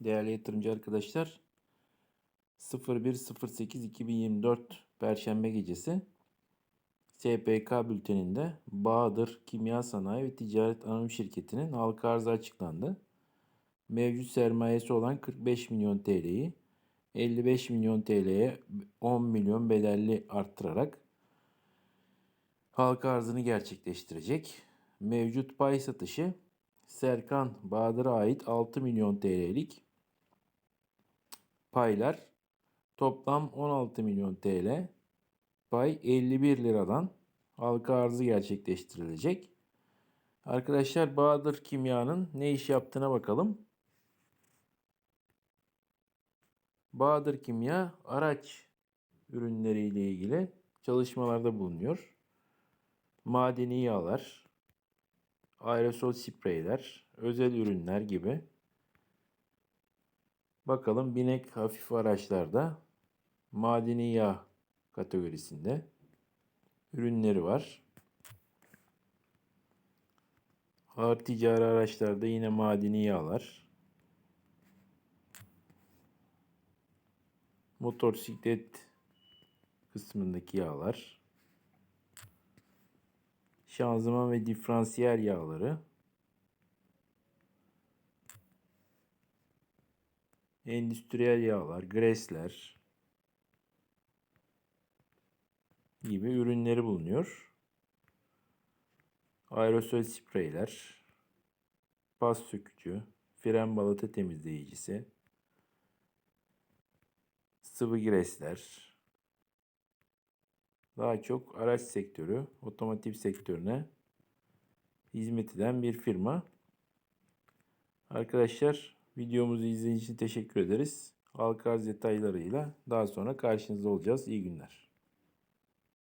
Değerli yatırımcı arkadaşlar, 01.08.2024 Perşembe gecesi SPK bülteninde Bahadır Kimya Sanayi ve Ticaret Anonim Şirketi'nin halka arzı açıklandı. Mevcut sermayesi olan 45 milyon TL'yi 55 milyon TL'ye 10 milyon bedelli arttırarak halka arzını gerçekleştirecek. Mevcut pay satışı Serkan Bahadır'a ait 6 milyon TL'lik paylar toplam 16 milyon TL pay 51 liradan halka arzı gerçekleştirilecek. Arkadaşlar Bahadır Kimya'nın ne iş yaptığına bakalım. Bahadır Kimya araç ürünleriyle ilgili çalışmalarda bulunuyor. Madeni yağlar, aerosol spreyler, özel ürünler gibi. Bakalım binek hafif araçlarda madeni yağ kategorisinde ürünleri var. Ağır ticari araçlarda yine madeni yağlar. Motosiklet kısmındaki yağlar. Şanzıman ve diferansiyel yağları. Endüstriyel yağlar, gresler gibi ürünleri bulunuyor. Aerosol spreyler, pas sökücü, fren balata temizleyicisi, sıvı gresler, daha çok araç sektörü, otomotiv sektörüne hizmet eden bir firma. Arkadaşlar videomuzu izlediğiniz için teşekkür ederiz. Halka arz detaylarıyla daha sonra karşınızda olacağız. İyi günler.